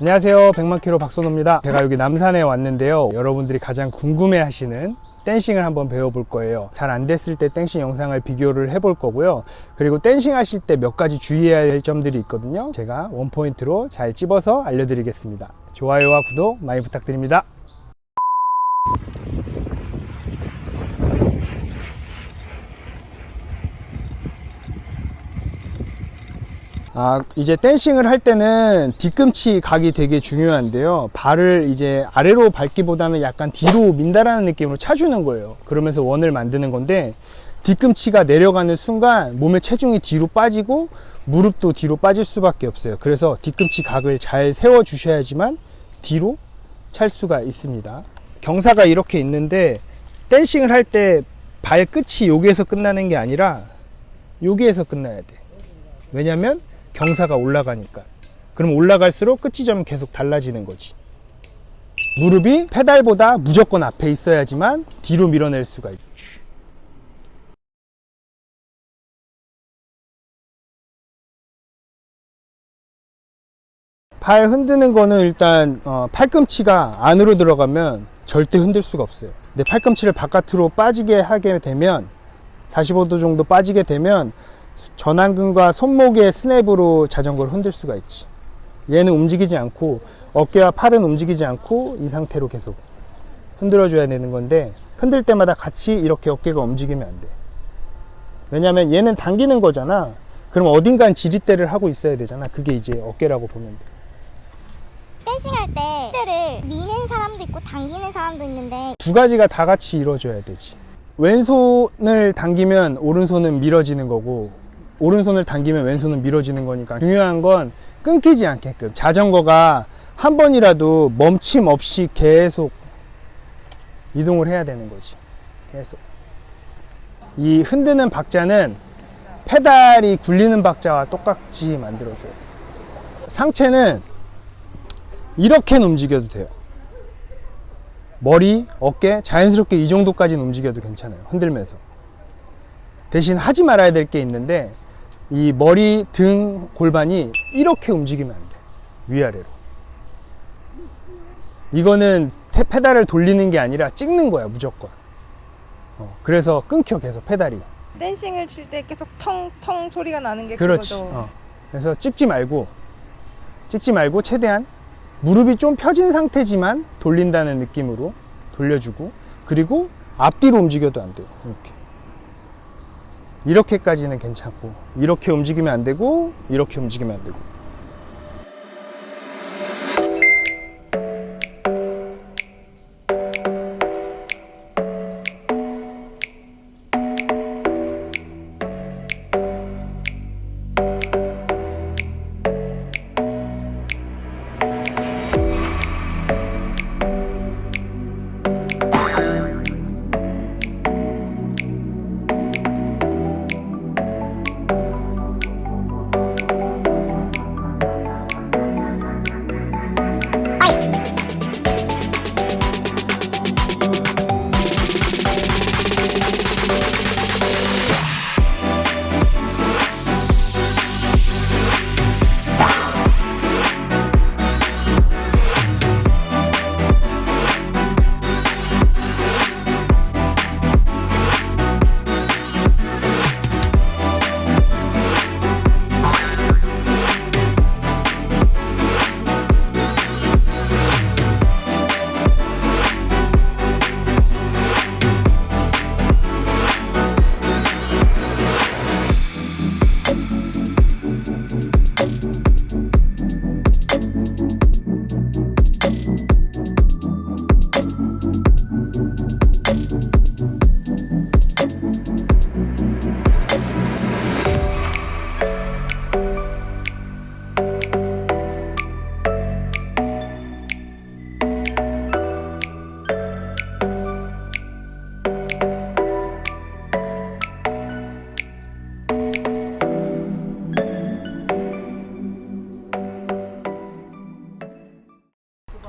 안녕하세요. 100만 킬로 박선호입니다. 제가 여기 남산에 왔는데요. 여러분들이 가장 궁금해 하시는 댄싱을 한번 배워볼 거예요. 잘 안 됐을 때 댄싱 영상을 비교를 해볼 거고요. 그리고 댄싱 하실 때 몇 가지 주의해야 할 점들이 있거든요. 제가 원포인트로 잘 찝어서 알려드리겠습니다. 좋아요와 구독 많이 부탁드립니다. 아, 이제 댄싱을 할 때는 뒤꿈치 각이 되게 중요한데요. 발을 이제 아래로 밟기보다는 약간 뒤로 민다라는 느낌으로 차주는 거예요. 그러면서 원을 만드는 건데, 뒤꿈치가 내려가는 순간 몸의 체중이 뒤로 빠지고 무릎도 뒤로 빠질 수밖에 없어요. 그래서 뒤꿈치 각을 잘 세워 주셔야지만 뒤로 찰 수가 있습니다. 경사가 이렇게 있는데, 댄싱을 할 때 발끝이 여기에서 끝나는 게 아니라 여기에서 끝나야 돼. 왜냐면 경사가 올라가니까. 그럼 올라갈수록 끝 지점은 계속 달라지는 거지. 무릎이 페달보다 무조건 앞에 있어야지만 뒤로 밀어낼 수가 있. 팔 흔드는 거는 일단 어, 팔꿈치가 안으로 들어가면 절대 흔들 수가 없어요. 근데 팔꿈치를 바깥으로 빠지게 하게 되면 45도 정도 빠지게 되면 전완근과 손목의 스냅으로 자전거를 흔들 수가 있지. 얘는 움직이지 않고 어깨와 팔은 움직이지 않고 이 상태로 계속 흔들어 줘야 되는 건데 흔들 때마다 같이 이렇게 어깨가 움직이면 안 돼. 왜냐면 얘는 당기는 거잖아. 그럼 어딘간 지릿대를 하고 있어야 되잖아. 그게 이제 어깨라고 보면 돼. 댄싱할 때 뜰을 미는 사람도 있고 당기는 사람도 있는데 두 가지가 다 같이 이루어져야 되지. 왼손을 당기면 오른손은 밀어지는 거고, 오른손을 당기면 왼손은 밀어지는 거니까 중요한 건 끊기지 않게끔 자전거가 한 번이라도 멈춤 없이 계속 이동을 해야 되는 거지. 계속. 이 흔드는 박자는 페달이 굴리는 박자와 똑같이 만들어줘야 돼. 상체는 이렇게는 움직여도 돼요. 머리, 어깨 자연스럽게 이 정도까지는 움직여도 괜찮아요. 흔들면서. 대신 하지 말아야 될 게 있는데 이 머리, 등, 골반이 이렇게 움직이면 안 돼. 위아래로. 이거는 테- 페달을 돌리는 게 아니라 찍는 거야, 무조건. 어, 그래서 끊겨 계속 페달이. 댄싱을 칠 때 계속 텅텅 소리가 나는 게 그렇지. 그거죠. 어. 그래서 찍지 말고 찍지 말고 최대한 무릎이 좀 펴진 상태지만 돌린다는 느낌으로 돌려주고 그리고 앞뒤로 움직여도 안 돼요. 이렇게. 이렇게까지는 괜찮고 이렇게 움직이면 안 되고 이렇게 움직이면 안 되고.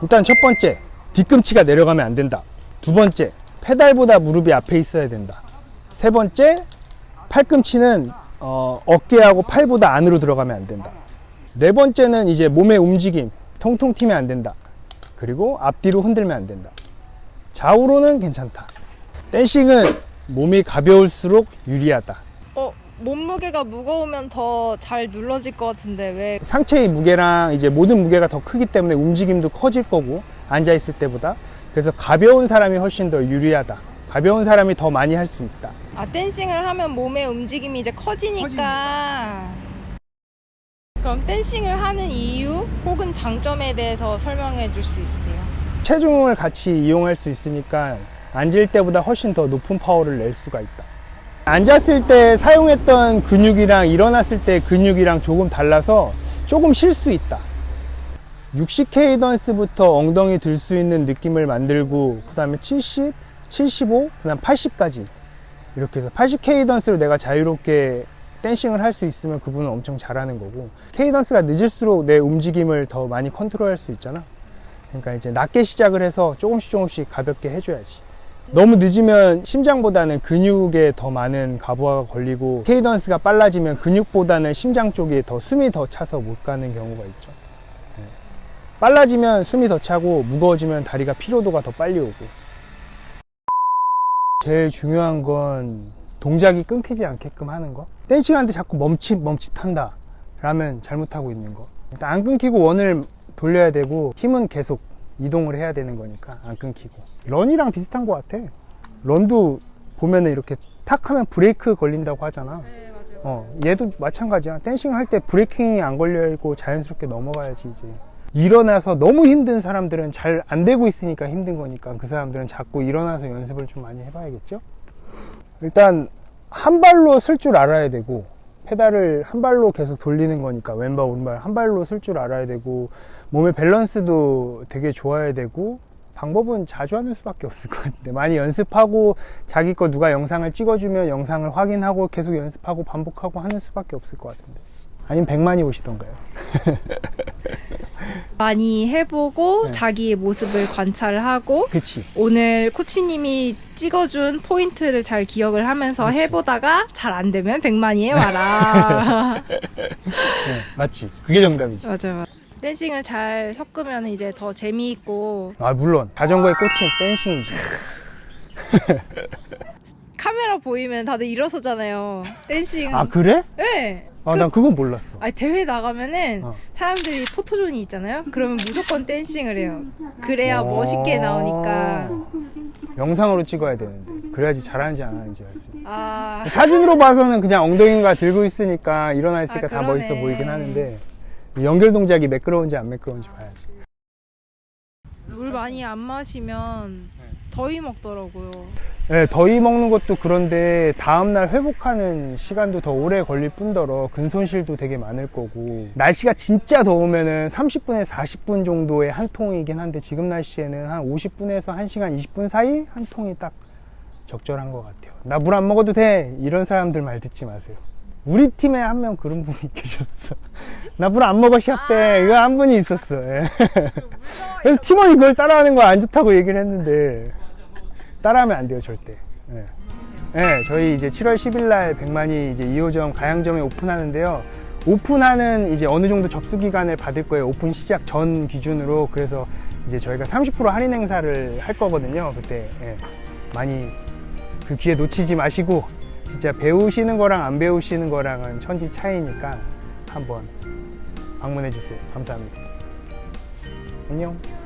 일단 첫 번째, 뒤꿈치가 내려가면 안 된다. 두 번째, 페달보다 무릎이 앞에 있어야 된다. 세 번째, 팔꿈치는 어, 어깨하고 팔보다 안으로 들어가면 안 된다. 네 번째는 이제 몸의 움직임, 통통 튀면 안 된다. 그리고 앞뒤로 흔들면 안 된다. 좌우로는 괜찮다. 댄싱은 몸이 가벼울수록 유리하다. 어 몸무게가 무거우면 더 잘 눌러질 것 같은데 왜 상체의 무게랑 이제 모든 무게가 더 크기 때문에 움직임도 커질 거고 앉아 있을 때보다 그래서 가벼운 사람이 훨씬 더 유리하다. 가벼운 사람이 더 많이 할 수 있다. 아 댄싱을 하면 몸의 움직임이 이제 커지니까 그럼 댄싱을 하는 이유 혹은 장점에 대해서 설명해 줄 수 있어요? 체중을 같이 이용할 수 있으니까 앉을 때보다 훨씬 더 높은 파워를 낼 수가 있다. 앉았을 때 사용했던 근육이랑 일어났을 때 근육이랑 조금 달라서 조금 쉴 수 있다. 60K 던스부터 엉덩이 들 수 있는 느낌을 만들고 그 다음에 70, 75, 그 다음 80까지 이렇게 해서 80K 던스로 내가 자유롭게 댄싱을 할 수 있으면 그분은 엄청 잘하는 거고 K 던스가 늦을수록 내 움직임을 더 많이 컨트롤할 수 있잖아. 그러니까 이제 낮게 시작을 해서 조금씩 조금씩 가볍게 해줘야지. 너무 늦으면 심장보다는 근육에 더 많은 가부하가 걸리고 케이던스가 빨라지면 근육보다는 심장 쪽에 더 숨이 더 차서 못 가는 경우가 있죠. 네. 빨라지면 숨이 더 차고 무거워지면 다리가 피로도가 더 빨리 오고. 제일 중요한 건 동작이 끊기지 않게끔 하는 거. 댄싱하는데 자꾸 멈칫 멈칫한다. 라면 잘못하고 있는 거. 일단 안 끊기고 원을 돌려야 되고 힘은 계속 이동을 해야 되는 거니까 안 끊기고. 런이랑 비슷한 것 같아. 런도 보면은 이렇게 탁 하면 브레이크 걸린다고 하잖아. 네 맞아요. 어 얘도 마찬가지야. 댄싱 할 때 브레이킹이 안 걸려 있고 자연스럽게 넘어가야지 이제. 일어나서 너무 힘든 사람들은 잘 안 되고 있으니까 힘든 거니까 그 사람들은 자꾸 일어나서 연습을 좀 많이 해봐야겠죠? 일단 한 발로 쓸 줄 알아야 되고 페달을 한 발로 계속 돌리는 거니까 왼발 오른발 한 발로 쓸 줄 알아야 되고 몸의 밸런스도 되게 좋아야 되고 방법은 자주 하는 수밖에 없을 것 같은데 많이 연습하고 자기 거 누가 영상을 찍어주면 영상을 확인하고 계속 연습하고 반복하고 하는 수밖에 없을 것 같은데. 아니면 100만이 오시던가요 많이 해보고 네. 자기의 모습을 관찰하고 그치 오늘 코치님이 찍어준 포인트를 잘 기억을 하면서 그렇지. 해보다가 잘 안 되면 100만이에 와라. 네, 맞지 그게 정답이지 맞아요. 댄싱을 잘 섞으면 이제 더 재미있고 아 물론 자전거의 꽃은 댄싱이지 카메라 보이면 다들 일어서잖아요. 댄싱. 아 그래? 네. 아난 그건 몰랐어 아니 대회 나가면은 어. 사람들이 포토존이 있잖아요. 그러면 무조건 댄싱을 해요. 그래야 오. 멋있게 나오니까. 영상으로 찍어야 되는데 그래야지 잘하는지 안 하는지 알수 있어 아 사진으로 봐서는 그냥 엉덩이가 들고 있으니까 일어나 있으니까 아, 다 그러네. 멋있어 보이긴 하는데 연결 동작이 매끄러운지 안 매끄러운지 봐야지 물 많이 안 마시면 더위 먹더라고요. 네, 더위 먹는 것도 그런데 다음날 회복하는 시간도 더 오래 걸릴 뿐더러 근손실도 되게 많을 거고. 날씨가 진짜 더우면은 30분에서 40분 정도의 한 통이긴 한데 지금 날씨에는 한 50분에서 1시간 20분 사이 한 통이 딱 적절한 것 같아요. 나 물 안 먹어도 돼! 이런 사람들 말 듣지 마세요. 우리 팀에 한 명 그런 분이 계셨어. 나 물 안 먹어 시합 때. 이거 한 분이 있었어. 예. 그래서 팀원이 그걸 따라하는 거 안 좋다고 얘기를 했는데 따라하면 안 돼요 절대. 예. 예, 저희 이제 7월 10일 날 백만이 이제 2호점 가양점에 오픈하는데요. 오픈하는 이제 어느 정도 접수 기간을 받을 거예요. 오픈 시작 전 기준으로 그래서 이제 저희가 30% 할인 행사를 할 거거든요. 그때 예. 많이 그 기회 놓치지 마시고 진짜 배우시는 거랑 안 배우시는 거랑은 천지 차이니까 한번 방문해 주세요. 감사합니다. 안녕.